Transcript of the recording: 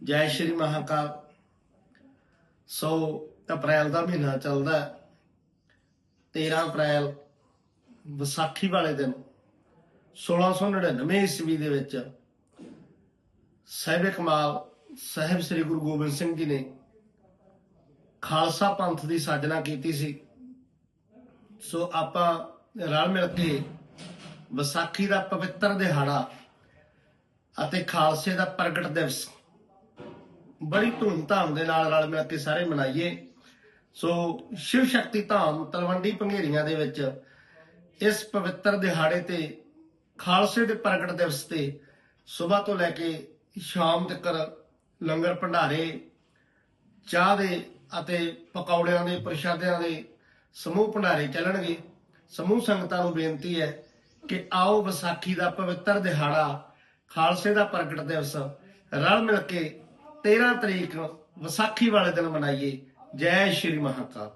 ਜੈ ਸ਼੍ਰੀ ਮਹਾਕਾਲ ਸੋ ਅਪ੍ਰੈਲ ਦਾ ਮਹੀਨਾ ਚੱਲਦਾ ਹੈ। 13 ਅਪ੍ਰੈਲ, ਵਿਸਾਖੀ ਵਾਲੇ ਦਿਨ 1699 ਈਸਵੀ ਦੇ ਵਿੱਚ ਸਾਹਿਬ ਕਮਾਲ, ਸਾਹਿਬ ਸ੍ਰੀ ਗੁਰੂ ਗੋਬਿੰਦ ਸਿੰਘ ਜੀ ਨੇ ਖਾਲਸਾ ਪੰਥ ਦੀ ਸਾਜਨਾ ਕੀਤੀ ਸੀ ਸੋ ਆਪਾਂ ਰਲ ਮਿਲ ਕੇ ਵਿਸਾਖੀ ਦਾ ਪਵਿੱਤਰ ਦਿਹਾੜਾ ਅਤੇ ਖਾਲਸੇ ਦਾ ਪ੍ਰਗਟ ਦਿਵਸ ਬੜੀ ਧੂਮਧਾਮ ਦੇ ਨਾਲ ਰਲ ਮਿਲ ਕੇ ਸਾਰੇ ਮਨਾਈਏ। ਸੋ ਸ਼ਿਵ ਸ਼ਕਤੀ ਧਾਮ ਤਲਵੰਡੀ ਪੰਘੇਰੀਆਂ ਦੇ ਵਿੱਚ ਇਸ ਪਵਿੱਤਰ ਦਿਹਾੜੇ ਤੇ, ਖਾਲਸੇ ਦੇ ਪ੍ਰਗਟ ਦਿਵਸ ਤੇ ਸਵੇਰ ਤੋਂ ਲੈ ਕੇ ਸ਼ਾਮ ਤੱਕ ਲੰਗਰ ਭੰਡਾਰੇ, ਚਾਹ ਦੇ ਅਤੇ ਪਕੌੜਿਆਂ ਦੇ, ਪ੍ਰਸ਼ਾਦਿਆਂ ਦੇ ਸਮੂਹ ਭੰਡਾਰੇ ਚੱਲਣਗੇ। ਸਮੂਹ ਸੰਗਤਾਂ ਨੂੰ ਬੇਨਤੀ ਹੈ ਕਿ ਆਓ ਵਿਸਾਖੀ ਦਾ ਪਵਿੱਤਰ ਦਿਹਾੜਾ, ਖਾਲਸੇ ਦਾ ਪ੍ਰਗਟ ਦਿਵਸ ਰਲ ਮਿਲ ਕੇ 13 ਤਰੀਕ ਨੂੰ ਵਿਸਾਖੀ ਵਾਲੇ ਦਿਨ ਮਨਾਈਏ। ਜੈ ਸ਼੍ਰੀ ਮਹਾਕਾਲ।